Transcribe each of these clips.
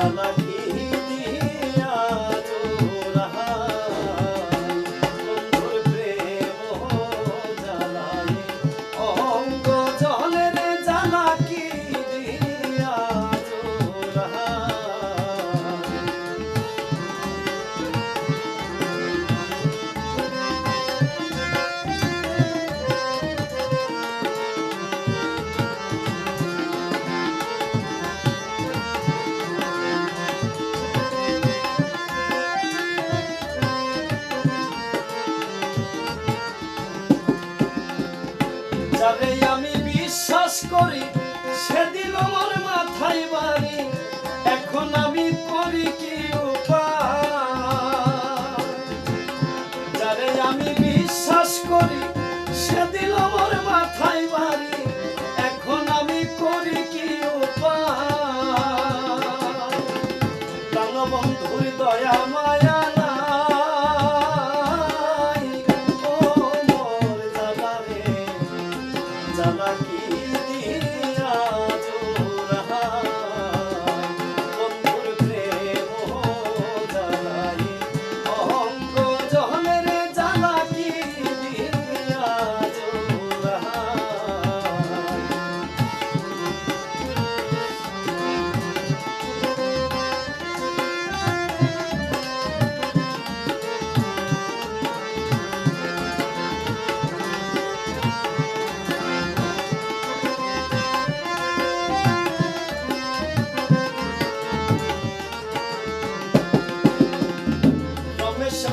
I love you. যারে আমি বিশ্বাস করি সে দিল আমার মাথায় বা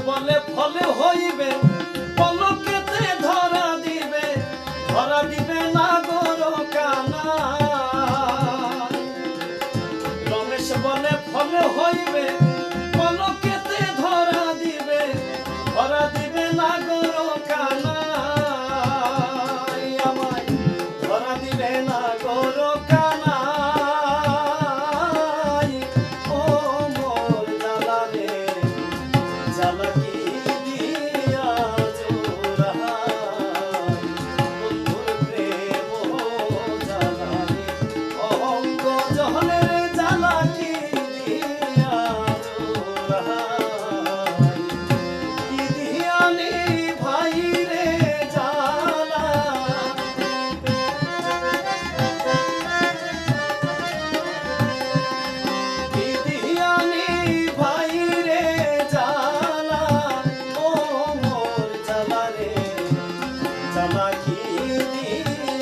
বলে ফলে হইবে, পলকেতে ধরা দিবে ধরা দিবে না গর কানা। রমেশ বলে ফলে হইবে ಕಿರುನೀ